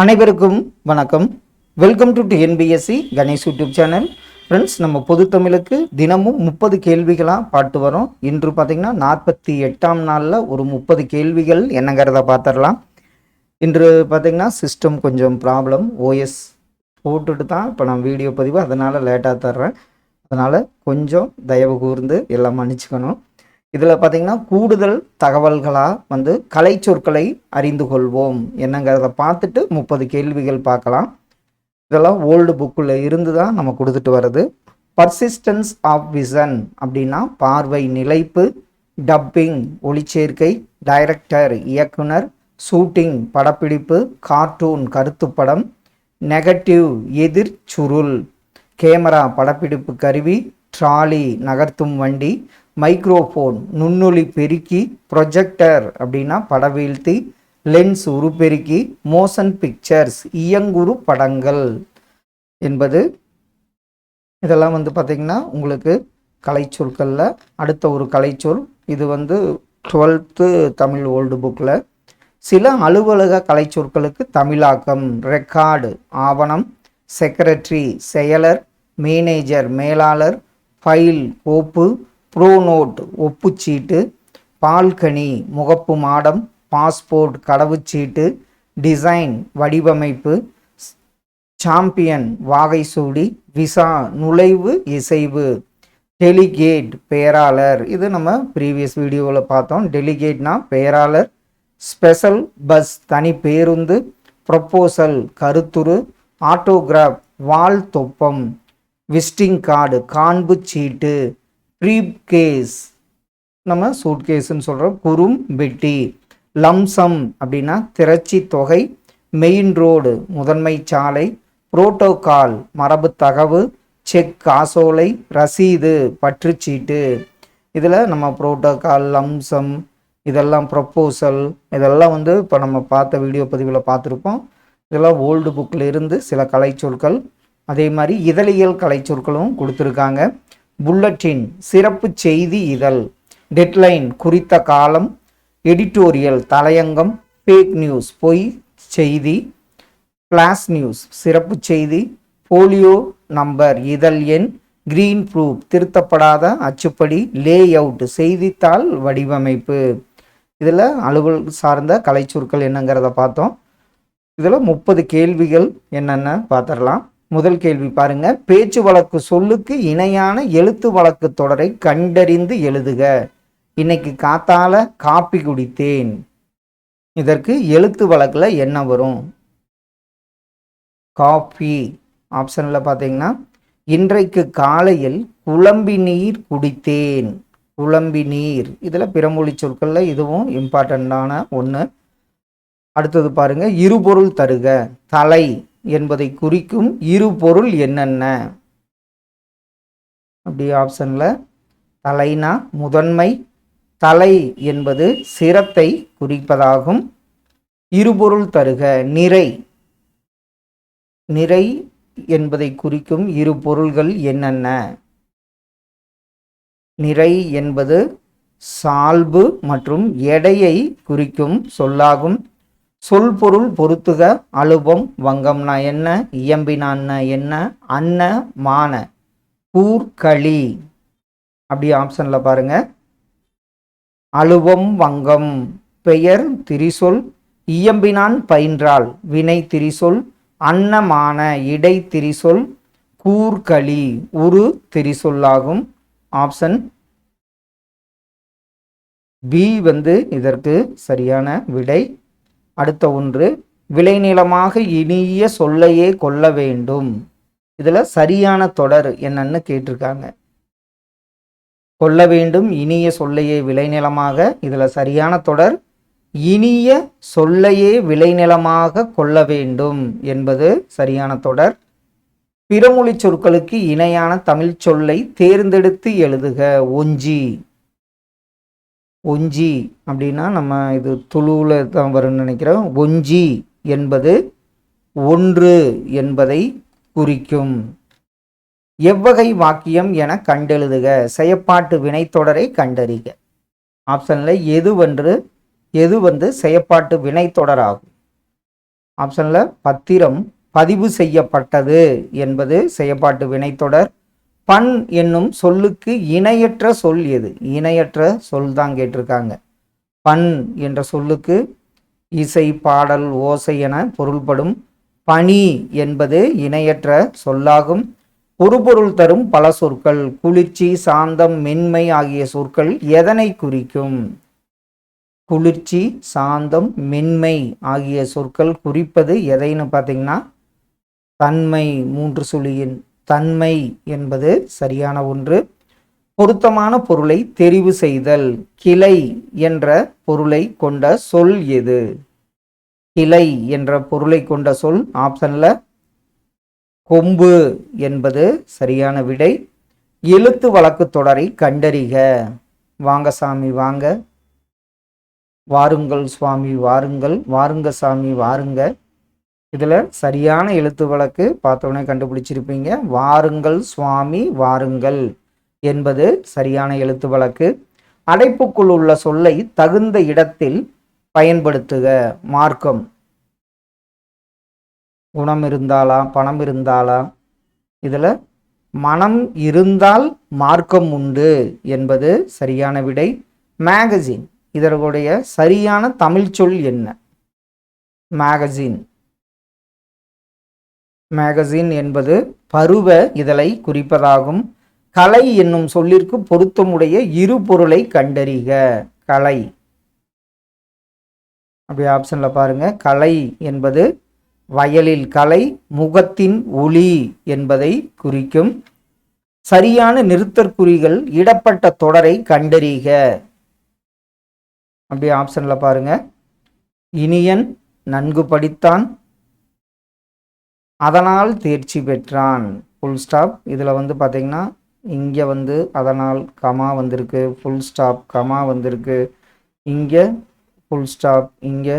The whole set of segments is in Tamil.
அனைவருக்கும் வணக்கம். Welcome to TNPSC Ganesh YouTube channel. Friends நம்ம பொது தமிழுக்கு தினமும் முப்பது கேள்விகளாக பாட்டு வரோம். இன்று பார்த்திங்கன்னா நாற்பத்தி எட்டாம் நாளில் ஒரு முப்பது கேள்விகள் என்னங்கிறத பார்த்துடலாம் இன்று பார்த்திங்கன்னா சிஸ்டம் கொஞ்சம் ப்ராப்ளம் ஓஎஸ் போட்டுட்டு தான் இப்போ நான் வீடியோ பதிவு அதனால் லேட்டாக தர்றேன். அதனால் கொஞ்சம் தயவு கூர்ந்து எல்லாம் மன்னிச்சுக்கணும். இதில் பார்த்தீங்கன்னா கூடுதல் தகவல்களாக வந்து கலை சொற்களை அறிந்து கொள்வோம் என்னங்கிறத பார்த்துட்டு முப்பது கேள்விகள் பார்க்கலாம். இதெல்லாம் ஓல்டு புக்கில் இருந்து தான் நம்ம கொடுத்துட்டு வர்றது. பர்சிஸ்டன்ஸ் ஆஃப் விசன் அப்படின்னா பார்வை நிலைப்பு டப்பிங் ஒளிச்சேர்க்கை டைரக்டர் இயக்குனர் ஷூட்டிங் படப்பிடிப்பு கார்ட்டூன் கருத்துப்படம் நெகட்டிவ் எதிர் சுருள் கேமரா படப்பிடிப்பு கருவி ட்ராலி நகர்த்தும் வண்டி மைக்ரோஃபோன் நுண்ணொலி பெருக்கி ப்ரொஜெக்டர் அப்படின்னா படவீழ்த்தி லென்ஸ் உருப்பெருக்கி மோஷன் பிக்சர்ஸ் இயங்குரு படங்கள் என்பது. இதெல்லாம் வந்து பார்த்திங்கன்னா உங்களுக்கு கலைச்சொற்களில் அடுத்த ஒரு கலைச்சொல் இது வந்து டுவெல்த்து தமிழ் ஓல்டு புக்கில் சில அலுவலக கலைச்சொற்களுக்கு தமிழாக்கம் ரெக்கார்டு ஆவணம் செக்ரட்டரி செயலர் மேனேஜர் மேலாளர் ஃபைல் கோப்பு ப்ரோனோட் ஒப்புச்சீட்டு பால்கனி முகப்பு மாடம் பாஸ்போர்ட் கடவுச்சீட்டு டிசைன் வடிவமைப்பு சாம்பியன் வாகை சூடி விசா நுழைவு இசைவு டெலிகேட் பேராளர். இது நம்ம ப்ரீவியஸ் வீடியோவில் பார்த்தோம். டெலிகேட்னா பேராளர் ஸ்பெஷல் பஸ் தனி பேருந்து ப்ரொப்போசல் கருத்துரு ஆட்டோகிராஃப் வால் தொப்பம் விசிட்டிங் கார்டு காண்பு சீட்டு ப்ரீப் கேஸ் நம்ம சூட் கேஸ்ன்னு சொல்கிறோம் குறும் பெட்டி லம்சம் அப்படின்னா திரச்சி தொகை. மெயின் ரோடு முதன்மை சாலை. புரோட்டோகால் மரபு தகவு. செக் காசோலை ரசீது பற்றுச்சீட்டு. இதில் நம்ம புரோட்டோகால் லம்சம் இதெல்லாம் ப்ரப்போசல் இதெல்லாம் வந்து இப்போ நம்ம பார்த்த வீடியோ பதிவில் பார்த்துருப்போம். இதெல்லாம் ஓல்டு புக்கில் இருந்து சில கலைச்சொற்கள். அதே மாதிரி இதழியல் கலைச்சொற்களும் கொடுத்துருக்காங்க. புல்லட்டின் சிறப்பு செய்தி இதழ். டெட்லைன் குறித்த காலம். எடிட்டோரியல் தலையங்கம். பேக் நியூஸ் பொய் செய்தி. ஃப்ளாஷ் நியூஸ் சிறப்பு செய்தி. போலியோ நம்பர் இதழ் எண். கிரீன் ப்ரூஃப் திருத்தப்படாத அச்சுப்படி. லே அவுட் செய்தித்தாள் வடிவமைப்பு. இதில் அலுவல் சார்ந்த கலைச்சொற்கள் என்னங்கிறத பார்த்தோம். இதில் முப்பது கேள்விகள் என்னென்ன பார்த்துடலாம். முதல் கேள்வி பாருங்க. பேச்சு வழக்கு சொல்லுக்கு இணையான எழுத்து வழக்கு தொடரை கண்டறிந்து எழுதுக. இன்னைக்கு காத்தால காப்பி குடித்தேன். இதற்கு எழுத்து வழக்கில் என்ன வரும்? காஃபி ஆப்ஷனில் பார்த்தீங்கன்னா இன்றைக்கு காலையில் குழம்பி நீர் குடித்தேன். குழம்பி நீர். இதில் பிறமொழி சொற்களில் இதுவும் இம்பார்ட்டண்ட்டான ஒன்று அடுத்தது பாருங்கள் இருபொருள் தருக. தலை. என்பதை குறிக்கும் இரு பொருள் என்னென்ன? அப்படி ஆப்ஷனில் தலைனா முதன்மை தலை என்பது சிரத்தை குறிப்பதாகும். இருபொருள் தருக நிறை. நிறை என்பதை குறிக்கும் இரு பொருள்கள் என்னென்ன? நிறை என்பது சால்பு மற்றும் எடையை குறிக்கும் சொல்லாகும். சொல் பொருள் பொருத்துக அலுபம் வங்கம்னா என்ன இயம்பினான்னா என்ன அன்ன மான கூர்களி அப்படி ஆப்ஷனில் பாருங்க. அலுவம் வங்கம் பெயர் திரிசொல் இயம்பினான் பயின்றால் வினை திரிசொல் அன்னமான இடை திரிசொல் கூர்களி உரு திரிசொல்லாகும். ஆப்ஷன் பி வந்து இதற்கு சரியான விடை. அடுத்த ஒன்று விளைநிலமாக இனிய சொல்லையே கொள்ள வேண்டும். இதில் சரியான தொடர் என்னன்னு கேட்டிருக்காங்க. கொள்ள வேண்டும் இனிய சொல்லையே விளைநிலமாக இதில் சரியான தொடர் இனிய சொல்லையே விளைநிலமாக கொள்ள வேண்டும் என்பது சரியான தொடர். பிறமொழி சொற்களுக்கு இணையான தமிழ் சொல்லை தேர்ந்தெடுத்து எழுதுக ஒஞ்சி ஒஞ்சி அப்படின்னா நம்ம இது துளுவில் தான் வரும்னு நினைக்கிறோம். ஒஞ்சி என்பது ஒன்று என்பதை குறிக்கும். எவ்வகை வாக்கியம் என கண்டெழுதுக. செயப்பாட்டு வினைத்தொடரை கண்டறிக. ஆப்ஷனில் எது வந்து எது வந்து செயப்பாட்டு வினைத்தொடர் ஆகும் ஆப்ஷனில் பத்திரம் பதிவு செய்யப்பட்டது என்பது செயப்பாட்டு வினைத்தொடர். பண் என்னும் சொல்லுக்கு இணையற்ற சொல் எது? இணையற்ற சொல் தான் கேட்டிருக்காங்க. பண் என்ற சொல்லுக்கு இசை பாடல் ஓசை என பொருள்படும். பனி என்பது இணையற்ற சொல்லாகும். பொருள் தரும் பல சொற்கள் குளிர்ச்சி சாந்தம் மென்மை ஆகிய சொற்கள் எதனை குறிக்கும்? குளிர்ச்சி சாந்தம் மென்மை ஆகிய சொற்கள் குறிப்பது எதைன்னு பார்த்தீங்கன்னா தன்மை மூன்று சுழியின் தன்மை என்பது சரியான ஒன்று. பொருத்தமான பொருளை தெரிவு செய்தல் கிளை என்ற பொருளை கொண்ட சொல் எது? கிளை என்ற பொருளை கொண்ட சொல் ஆப்ஷன்ல கொம்பு என்பது சரியான விடை. எழுத்து வழக்கு தொடரை கண்டறிக. வாங்க சாமி வாங்க. வாருங்கள் சுவாமி வாருங்கள். வாருங்க சாமி வாருங்க. இதில் சரியான எழுத்து வழக்கு பார்த்தோன்னே கண்டுபிடிச்சிருப்பீங்க. வாருங்கள் சுவாமி வாருங்கள் என்பது சரியான எழுத்து வழக்கு. அடைப்புக்குள் உள்ள சொல்லை தகுந்த இடத்தில் பயன்படுத்துக. மார்க்கம். குணம் இருந்தாலா பணம் இருந்தாலா? இதில் மனம் இருந்தால் மார்க்கம் உண்டு என்பது சரியான விடை. மேகசின் இதனுடைய சரியான தமிழ் சொல் என்ன? மேகசின் மேகசின் என்பது பருவ இதழை குறிப்பதாகும். கலை என்னும் சொல்லிற்கு பொருத்தமுடைய இரு பொருளை கண்டறிக. கலை. அப்படி ஆப்ஷன்ல பாருங்க. கலை என்பது வயலில் கலை முகத்தின் ஒளி என்பதை குறிக்கும். சரியான நிறுத்தற்குறிகள் இடப்பட்ட தொடரை கண்டறிக. அப்படி ஆப்ஷன்ல பாருங்க. இனியன் நன்கு படித்தான். அதனால் தேர்ச்சி பெற்றான். ஃபுல் ஸ்டாப் இதில் வந்து பார்த்தீங்கன்னா இங்கே வந்து அதனால் கமா வந்திருக்கு. ஃபுல் ஸ்டாப் கமா வந்திருக்கு. இங்கே ஃபுல் ஸ்டாப் இங்கே.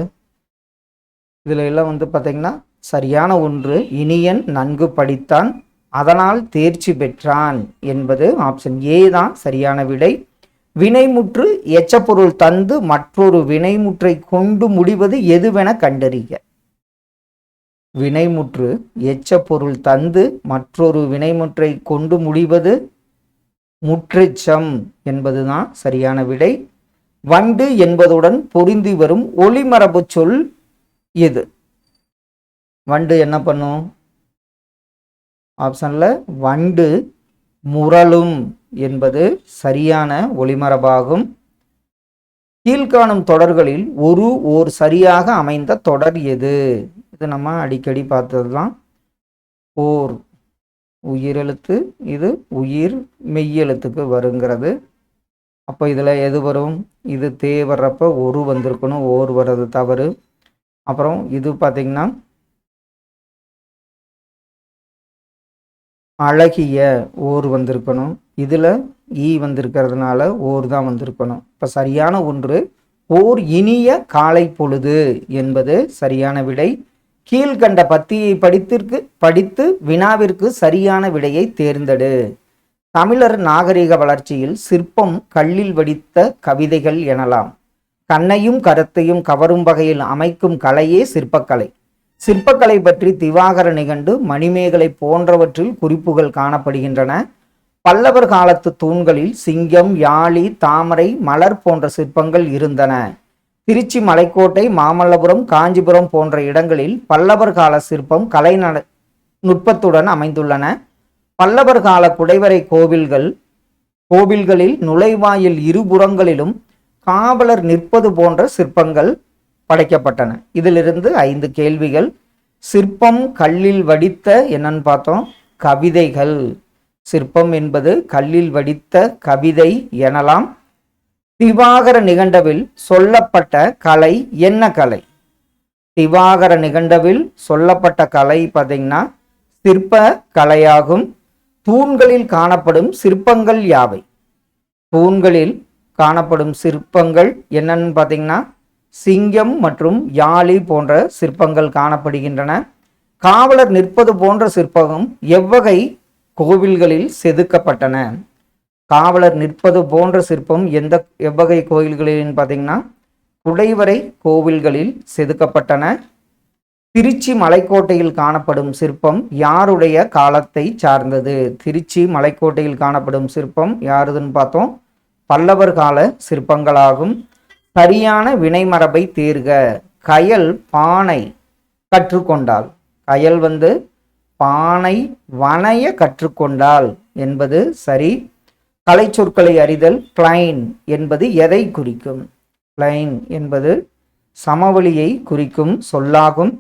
இதில் எல்லாம் வந்து பார்த்தீங்கன்னா சரியான ஒன்று. இனியன் நன்கு படித்தான். அதனால் தேர்ச்சி பெற்றான் என்பது ஆப்ஷன் ஏ தான். சரியான விடை. வினைமுற்று எச்சப்பொருள் தந்து மற்றொரு வினைமுற்றை கொண்டு முடிவது எதுவென கண்டறிக. வினைமுற்று எச்ச பொருள் தந்து மற்றொரு வினைமுற்றை கொண்டு முடிவது முற்றெச்சம் என்பதுதான் சரியான விடை. வண்டு என்பதுடன் பொருந்தி வரும் ஒளிமரபு சொல் எது? வண்டு என்ன பண்ணும்? ஆப்ஷன்ல வண்டு முரளும் என்பது சரியான ஒளிமரபாகும். கீழ்காணும் தொடர்களில் ஒரு ஓர் சரியாக அமைந்த தொடர் எது? அடுத்து நம்ம அடிக்கடி பார்த்தது தான் ஓர் உயிரெழுத்து இது உயிர் மெய்யெழுத்துக்கு வருங்கிறது. அப்போ இதில் எது வரும்? இது தே வர்றப்ப ஒரு வந்திருக்கணும் ஓர் வர்றது தவறு. அப்புறம் இது பார்த்திங்கன்னா அழகிய ஓர் வந்திருக்கணும். இதில் ஈ வந்திருக்கிறதுனால ஓர் தான் வந்திருக்கணும். இப்போ சரியான ஒன்று ஓர் இனிய காலை பொழுது என்பது சரியான விடை. கீழ்கண்ட பத்தியை படித்திற்கு படித்து வினாவிற்கு சரியான விடையை தேர்ந்தெடு. தமிழர் நாகரிக வளர்ச்சியில் சிற்பம் கல்லில் வடித்த கவிதைகள் எனலாம். கண்ணையும் கருத்தையும் கவரும் வகையில் அமைக்கும் கலையே சிற்பக்கலை. சிற்பக்கலை பற்றி திவாகர நிகண்டு மணிமேகலை போன்றவற்றில் குறிப்புகள் காணப்படுகின்றன. பல்லவர் காலத்து தூண்களில் சிங்கம் யாழி தாமரை மலர் போன்ற சிற்பங்கள் இருந்தன. திருச்சி மலைக்கோட்டை மாமல்லபுரம் காஞ்சிபுரம் போன்ற இடங்களில் பல்லவர் கால சிற்பம் கலை நுட்பத்துடன் அமைந்துள்ளன. பல்லவர் கால குடைவரை கோவில்கள் கோவில்களில் நுழைவாயில் இருபுறங்களிலும் காவலர் நிற்பது போன்ற சிற்பங்கள் படைக்கப்பட்டன. இதிலிருந்து ஐந்து கேள்விகள். சிற்பம் கல்லில் வடித்த என்னன்னு பார்த்தோம்? கவிதைகள். சிற்பம் என்பது கல்லில் வடித்த கவிதை எனலாம். திவாகர நிகண்டவில் சொல்லப்பட்ட கலை என்ன கலை? திவாகர நிகண்டவில் சொல்லப்பட்ட கலை பார்த்தீங்கன்னா சிற்ப கலையாகும். தூண்களில் காணப்படும் சிற்பங்கள் யாவை? தூண்களில் காணப்படும் சிற்பங்கள் என்னன்னு பார்த்தீங்கன்னா சிங்கம் மற்றும் யாழி போன்ற சிற்பங்கள் காணப்படுகின்றன. காவலர் நிற்பது போன்ற சிற்பகம் எவ்வகை கோவில்களில் செதுக்கப்பட்டன. காவலர் நிற்பது போன்ற சிற்பம் எந்த எவ்வகை கோயில்களில் பார்த்தீங்கன்னா குடைவரை கோவில்களில் செதுக்கப்பட்டன. திருச்சி மலைக்கோட்டையில் காணப்படும் சிற்பம் யாருடைய காலத்தை சார்ந்தது? திருச்சி மலைக்கோட்டையில் காணப்படும் சிற்பம் யாருதுன்னு பார்த்தோம். பல்லவர் கால சிற்பங்களாகும். சரியான வினைமரபை தேர்க. கயல் பானை கற்றுக்கொண்டால் கயல் வந்து பானை வனைய கற்றுக்கொண்டால் என்பது சரி. கலை சொற்களை அறிதல் பிளைன் என்பது எதை குறிக்கும்? பிளைன் என்பது சமவெளியை குறிக்கும் சொல்லாகும்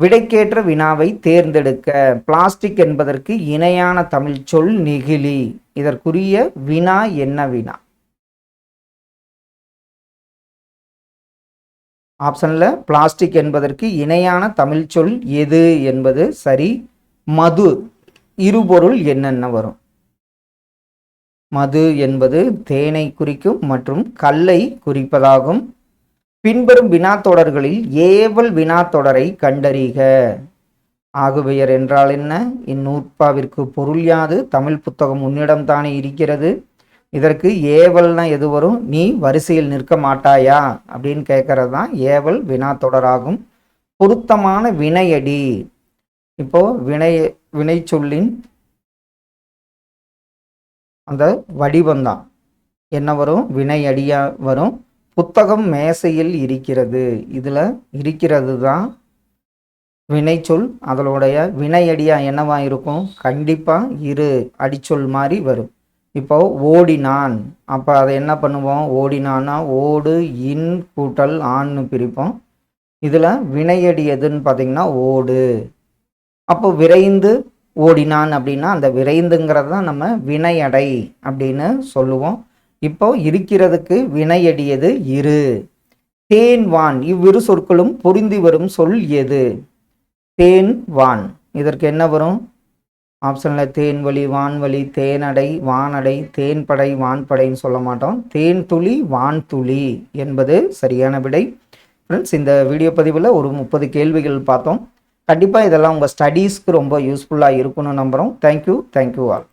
விடைக்கேற்ற வினாவை தேர்ந்தெடுக்க. பிளாஸ்டிக் என்பதற்கு இணையான தமிழ் சொல் நெகிழி. இதற்குரிய வினா என்ன வினா? ஆப்ஷனில் பிளாஸ்டிக் என்பதற்கு இணையான தமிழ் சொல் எது என்பது சரி மது. இருபொருள் என்னென்ன வரும்? மது என்பது தேனை குறிக்கும் மற்றும் கல்லை குறிப்பதாகும். பின்வரும் வினாத்தொடர்களில் ஏவல் வினாத்தொடரை கண்டறிக. ஆகுபெயர் என்றால் என்ன? இந்நூற்பாவிற்கு பொருள் யாது? தமிழ் புத்தகம் உன்னிடம் தானே இருக்கிறது. இதற்கு ஏவல்னா எது வரும்? நீ வரிசையில் நிற்க மாட்டாயா? அப்படின்னு கேட்கறது தான் ஏவல் வினாத்தொடராகும். பொருத்தமான வினையடி. இப்போ வினை வினை சொல்லின் அந்த வடிவம்தான். என்ன வரும்? வினையடியா வரும். புத்தகம் மேசையில் இருக்கிறது. இதில் இருக்கிறது தான் வினைச்சொல். அதனுடைய வினையடியா என்னவா இருக்கும்? கண்டிப்பாக இரு அடிச்சொல் மாதிரி வரும். இப்போ ஓடினான். அப்போ அதை என்ன பண்ணுவோம்? ஓடினான்னா ஓடு இன் கூட்டல் ஆண்னு பிரிப்போம். இதில் வினையடி எதுன்னு பார்த்தீங்கன்னா ஓடு. அப்போ விரைந்து ஓடினான் அப்படின்னா அந்த விரைந்துங்கிறது தான் நம்ம வினையடை அப்படின்னு சொல்லுவோம். இப்போ இருக்கிறதுக்கு வினையடியது இரு. தேன் வான் இவ்விரு சொற்களும் பொருந்தி வரும் சொல் எது? தேன் வான். இதற்கு என்ன வரும்? ஆப்ஷனில் தேன்வழி வான்வழி தேனடை வானடை தேன்படை வான்படைன்னு சொல்ல மாட்டோம். தேன் துளி வான் துளி என்பது சரியான விடை. ஃப்ரெண்ட்ஸ் இந்த வீடியோ பதிவில் ஒரு முப்பது கேள்விகள் பார்த்தோம். கண்டிப்பாக இதெல்லாம் உங்கள் ஸ்டடீஸ்க்கு ரொம்ப யூஸ்ஃபுல்லாக இருக்கும்னு நம்புகிறோம் தேங்க்யூ தேங்க்யூ ஆல்